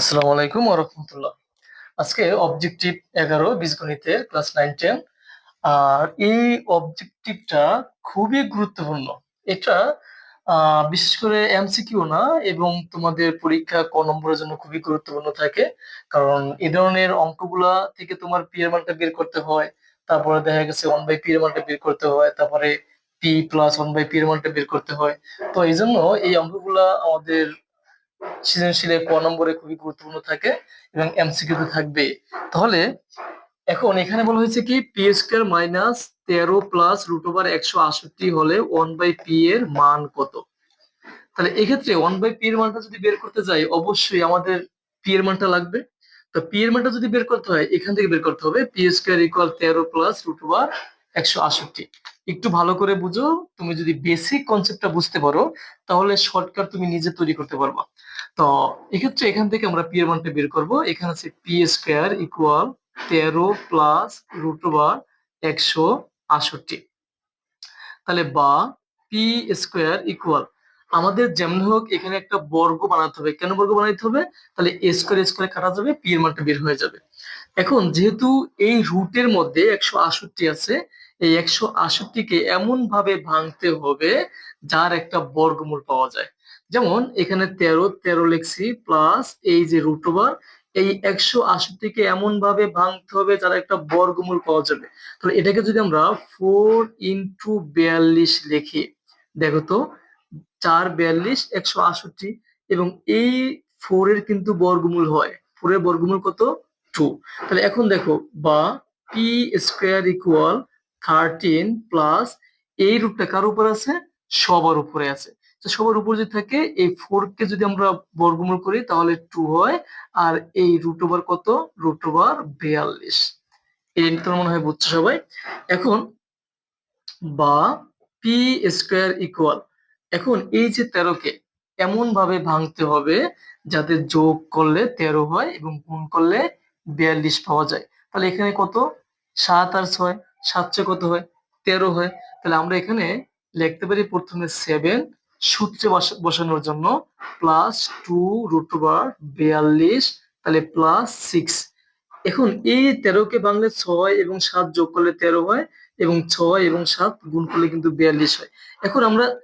আসসালামু আলাইকুম রহমতুল্লাহ। আজকে অবজেক্টিভ এগারো, বীজগণিতের ক্লাস নাইন টেন আর এই অবজেক্টিভটা খুবই গুরুত্বপূর্ণ। এটা বিশেষ করে এমসিকিউ না, এবং তোমাদের পরীক্ষা ক নম্বরের জন্য খুবই গুরুত্বপূর্ণ থাকে। কারণ এই ধরনের অঙ্কগুলা থেকে তোমার পি এর মানটা বের করতে হয়, তারপরে দেখা গেছে ওয়ান বাই পি এর মানটা বের করতে হয়, তারপরে P plus one by P এর মানটা বের করতে হয়। তো এই জন্য এই অঙ্কগুলা আমাদের সৃজনশীলে ক নম্বরে খুবই গুরুত্বপূর্ণ থাকে এবং এমসিকিউ তে থাকবে। তাহলে এখন এখানে বলা হয়েছে কি, পি স্কোয়ার মাইনাস তেরো প্লাস রুট ওভার একশো আষট্টি হলে ওয়ান বাই পি এর মান কত? তাহলে এক্ষেত্রে ওয়ান বাই পি এর মানটা যদি বের করতে যাই, অবশ্যই আমাদের পি এর মানটা লাগবে। তো পি এর মানটা যদি বের করতে হয়, এখান থেকে বের করতে হবে, পি স্কোয়ার ইকুয়াল তেরো প্লাস রুট ওভার একশো আষট্টি একটু ভালো করে বুঝো, তুমি যদি বেসিক কনসেপ্টটা বুঝতে পারো, তাহলে শর্টকাট তুমি নিজে তৈরি করতে পারবা। তো এক্ষেত্রে এখান থেকে আমরা পি এর মানটা বের করব। এখানে আছে পি স্কোয়ার ইকুয়াল তেরো প্লাস রুট ওভার একশো আষট্টি তাহলে বা পি স্কোয়ার ইকুয়াল আমাদের যেমন হোক এখানে একটা বর্গ বানাতে হবে। কেন বর্গ বানাইতে হবে? তাহলে স্কোয়ার স্কোয়ার কাটা যাবে পি এর মানটা বের হয়ে যাবে। এখন যেহেতু এই রুটের মধ্যে একশো আষট্টি আছে এই একশো আষট্টিকে এমন ভাবে ভাঙতে হবে, যার একটা বর্গমূল পাওয়া যায়। যেমন, এখানে তেরো তেরো লিখছি প্লাস এই যে রুট ওভার এই একশো আষট্টিকে এমন ভাবে ভাঙতে হবে, যার একটা বর্গমূল পাওয়া যাবে। তাহলে এটাকে যদি আমরা ফোর ইন্টু বিয়াল্লিশ লিখি, দেখো তো, চার, বিয়াল্লিশ, একশো আষট্টি এবং এই ফোর এর কিন্তু বর্গমূল হয়। ফোর এর বর্গমূল কত? টু তাহলে এখন দেখো, বা P square equal thirteen plus এই রূপটা কার উপর আছে? সবার উপরে আছে। তো সবার উপর যদি থাকে, এই ফোর কে যদি আমরা বর্গমূল করি, তাহলে টু হয়, আর এই রুট ওভার কত? রুট ওভার বিয়াল্লিশ। এই তোমার মনে হয় বুঝছ সবাই? এখন, বা পি স্কোয়ার ইকুয়াল এখন এই যে তেরোকে এমন ভাবে ভাঙতে হবে, যাতে যোগ করলে তেরো হয় এবং গুণ করলে বিয়াল্লিশ পাওয়া যায়। তাহলে এখানে কত? সাত আর ছয়। সাত ছয় কত হয়, তেরো হয়, তাহলে আমরা এখানে লিখতে পারি প্রথমে সেভেন সূত্রে বসা- বসানোর জন্য প্লাস টু রুট ওভার বিয়াল্লিশ, তাহলে প্লাস সিক্স এখন এই তেরোকে ভাঙলে ছয় এবং সাত যোগ করলে তেরো হয় এবং ছয় এবং সাত গুণ করলে কিন্তু বিয়াল্লিশ হয়। এখন আমরা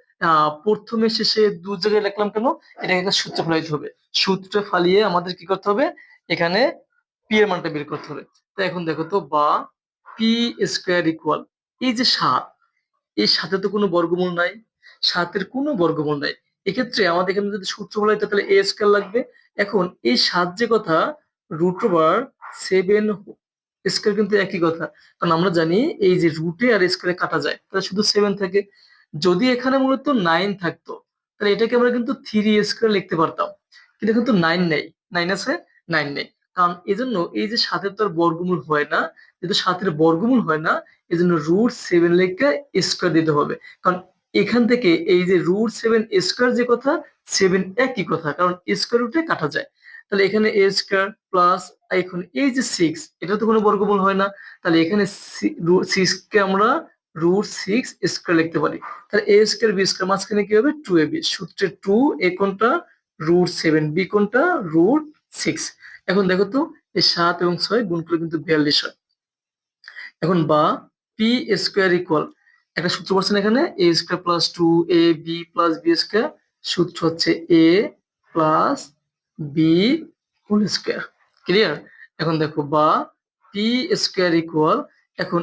প্রথমে শেষে দু জায়গায় লিখলাম কেন? এটা একটা সূত্র ফেলাইতে হবে। সূত্র ফালিয়ে আমাদের কি করতে হবে? এখানে পি এর মানটা বের করতে হবে। তো এখন দেখো তো, বা পি স্কোয়ার ইকুয়াল এই যে সাত, এই সাথে তো কোনো বর্গমূল নাই, সাতের কোনো বর্গমূল নাই। এক্ষেত্রে আমাদের এখানে যদি সূত্র বলাইতে তাহলে এ স্কোয়ার লাগবে। এখন এই সাত যে কথা রুট ওভার সেভেন স্কোয়ার কিন্তু একই কথা, কারণ আমরা জানি এই যে রুটে আর স্কোয়ারে কাটা যায়, তাহলে শুধু সেভেন থাকে। যদি এখানে মূলত নাইন থাকতো, তাহলে এটাকে আমরা কিন্তু থ্রি স্কোয়ার লিখতে পারতাম। কিন্তু এখন তো নাইন নেই নাইন আছে নাইন নেই। কারণ এজন্য এই যে সাতের তো আর বর্গমূল হয় না, যেহেতু সাতের বর্গমূল হয় না এই জন্য রুট সেভেন লেখা স্কোয়ার দিতে হবে। কারণ এখান থেকে এই যে রুট সেভেন স্কোয়ার যে কথা সেভেন একই কথা, কারণ স্কোয়ার রুটে কাটা যায়। তাহলে এখানে এ স্কোয়ার প্লাস এখন এই যে সিক্স এটা তো কোনো বর্গমূল হয় না। তাহলে এখানে সিক্স কে আমরা রুট সিক্স স্কোয়ার লিখতে পারি। তাহলে এ স্কোয়ার বি স্কোয়ার মাঝখানে কি হবে? টু এ বি সূত্রে টু এ কোনটা? রুট সেভেন বি কোনটা? রুট সিক্স এখন দেখো তো, এই সাত এবং ছয় গুণ করে কিন্তু বিয়াল্লিশ হয়। এখন বা পি স্কোয়ার ইকুয়াল একটা সূত্র পড়ছেন এখানে A square plus two A B plus B square সূত্র হচ্ছে A plus B whole square clear এখন দেখো বা পি স্কোয়ার ইকুয়াল এখন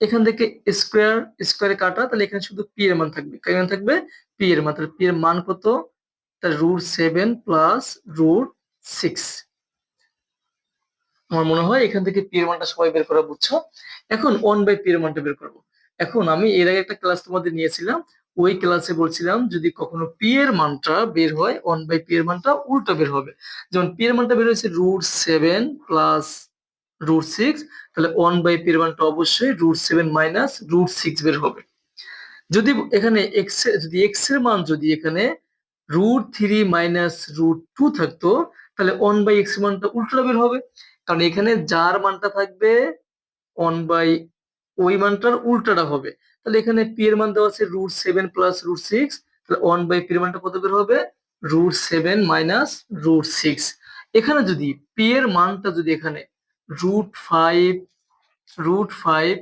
এখান থেকে স্কোয়ার স্কোয়ারে কাটা, তাহলে এখানে শুধু পি এর মান থাকবে। কার মান থাকবে? পি এর মান। তাহলে পি এর মান কত? তাহলে root seven plus root six আমার মনে হয় এখান থেকে পি এর মানটা সবাই বের করা, বুঝছ? এখন ওয়ান বাই পি এর মানটা বের করব। এখন আমি এর আগে একটা ক্লাস তোমাদের নিয়েছিলাম, ওই ক্লাসে বলছিলাম যদি কখনো পি এর মানটা বের হয় ওয়ান বাই পি এর মানটা উল্টো বের হবে। যেমন পি এর মানটা বের হয়েছে root seven plus root six তাহলে ওয়ান বাই পি এর মানটা অবশ্যই root seven minus root six বের হবে। যদি এখানে এক্স যদি এক্সের মান যদি এখানে root three minus root two থাকতো তাহলে ওয়ান বাই এক্স মানটা উল্টোটা বের হবে। কারণ এখানে যার মানটা থাকবে ওয়ান বাই ওই মানটার উল্টাটা হবে। তাহলে এখানে পি এর মান দেওয়া আছে root seven plus root six তাহলে ওয়ান বাই পি এর মানটা কত বের হবে? Root seven minus root six এখানে যদি পি এর মানটা যদি এখানে root five root five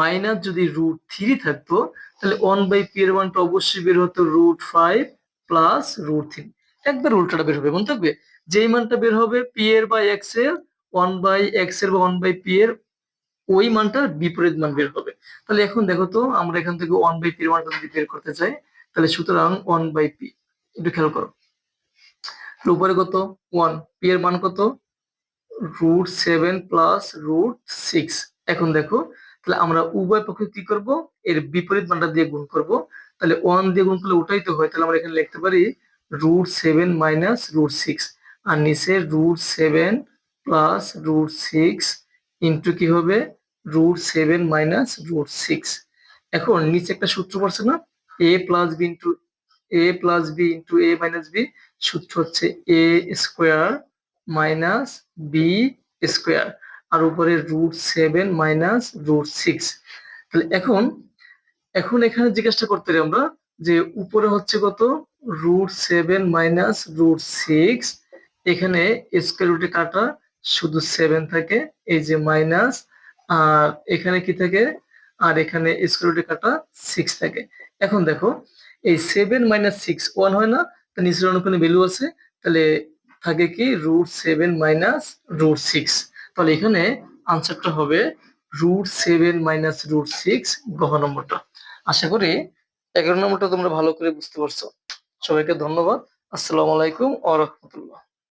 minus যদি রুট থ্রি থাকতো, তাহলে ওয়ান বাই পি এর মানটা অবশ্যই বের হতো root five plus root three একবার উল্টাটা বের হবে, মনে থাকবে? যেই মানটা বের হবে পি এর বাই এক্সের ওয়ান বাই এক্সের বা ওয়ান বাই পি এর, ওই মানটার বিপরীত মান বের হবে। তাহলে এখন দেখো তো, আমরা এখান থেকে ওয়ান বাই পি এর মানটা যদি বের করতে চাই, তাহলে সুতরাং ওয়ান বাই পি একটু খেয়াল করো। উপরে কত? ওয়ান পি এর মান কত? Root seven plus root six এখন দেখো, তাহলে আমরা উভয় পক্ষে কি করব? এর বিপরীত মানটা দিয়ে গুণ করব। তাহলে ওয়ান দিয়ে গুণ করলে ওটাই তো হয়, তাহলে আমরা এখানে লিখতে পারি root seven minus root six আর নিচে root seven plus root six into কি হবে? Root seven minus root six এখন নিচে একটা সূত্র পড়ছে না? A plus B into A plus B into A minus B সূত্র হচ্ছে A square minus B square আর উপরে root seven minus root six তাহলে এখন এখন এখানে জিজ্ঞাসা করতে পারি আমরা যে উপরে হচ্ছে কত? Root seven minus root six এখানে স্কোয়ার রুটে কাটা, শুধু সেভেন থাকে, এই যে মাইনাস আর এখানে কি থাকে? আর এখানে স্কোয়ার রুটে কাটা সিক্স থাকে। এখন দেখো, এই সেভেন মাইনাস সিক্স ওয়ান হয় না, তো নিচের অনুকূলে ভ্যালু আছে, তাহলে থাকে কি? Root seven minus root six তাহলে এখানে আনসারটা হবে root seven minus root six গহ নম্বরটা। আশা করি এগারো নম্বরটা তোমরা ভালো করে বুঝতে পারছ। সবাইকে ধন্যবাদ। আসসালামু আলাইকুম আ রহমতুল্লাহ।